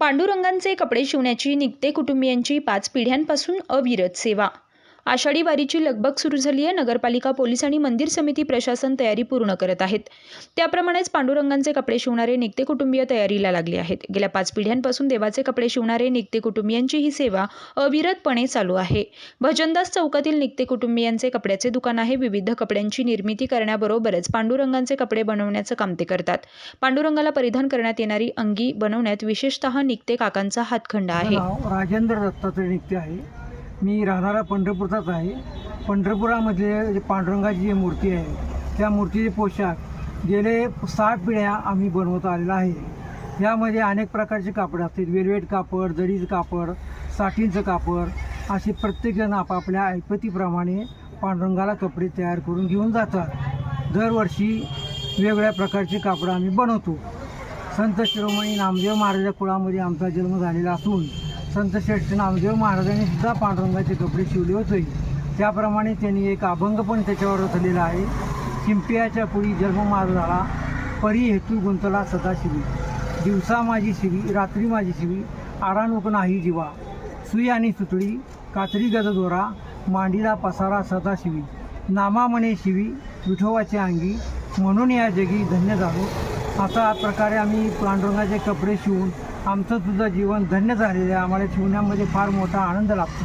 पांडुरंगांचे कपडे शिवण्याची निघते कुटुंबियांची पाच पिढ्यांपासून अविरत सेवा. आषाढी वारीची लगबग सुरू झाली आहे. नगरपालिका पोलीस आणि मंदिर समिती प्रशासन तयारी पूर्ण करत आहेत. त्याप्रमाणेच पांडुरंगांचे कपडे शिवणारे निघते कुटुंबीय तयारीला लागले आहेत. गेल्या पाच पिढ्यांपासून देवाचे कपडे शिवणारे निघते कुटुंबियांची ही सेवा अविरतपणे चालू आहे. भजनदास चौकातील निघते कुटुंबियांचे कपड्याचे दुकान आहे. विविध कपड्यांची निर्मिती करण्याबरोबरच पांडुरंगांचे कपडे बनवण्याचं काम ते करतात. पांडुरंगाला परिधान करण्यात येणारी अंगी बनवण्यात विशेषतः निघते काकांचा हातखंडा आहे. राजेंद्र दत्तात्रय निघते आहे. मी राहणारा पंढरपूरचाच आहे. पंढरपुरामध्ये जे पांडुरंगाची जी मूर्ती आहे त्या मूर्तीचे पोशाख गेले साठ पिढ्या आम्ही बनवत आलेला आहे. यामध्ये अनेक प्रकारचे कापड असतील वेलवेट कापड जडीचं कापड साठींचं कापड असे प्रत्येकजण आपापल्या ऐपतीप्रमाणे पांडुरंगाला कपडे तयार करून घेऊन जातात. दरवर्षी वेगवेगळ्या प्रकारचे कापडं आम्ही बनवतो. संत शिरोमणी नामदेव महाराजा कुळामध्ये आमचा जन्म झालेला असून संत श्रेष्ठ नामदेव महाराजांनी सुद्धा पांडुरंगाचे कपडे शिवले होते. त्याप्रमाणे त्यांनी एक अभंग पण त्याच्यावर रचलेला आहे. शिंपियाच्या पुढी जन्म माझा झाला परी हेतू गुंतला सदा शिवी दिवसा माझी शिवी रात्री माझी शिवी आराणूक नाही जीवा. सुई आणि सुतळी कात्री गजदोरा मांडीला पसारा सदाशिवी. नामा म्हणे शिवी विठोवाचे अंगी म्हणून या जगी धन्य झालो. अशा प्रकारे आम्ही पांडुरंगाचे कपडे शिवून आमचं सुद्धा जीवन धन्य झालेलं आहे. आम्हाला शिवण्यामध्ये फार मोठा आनंद लाभतो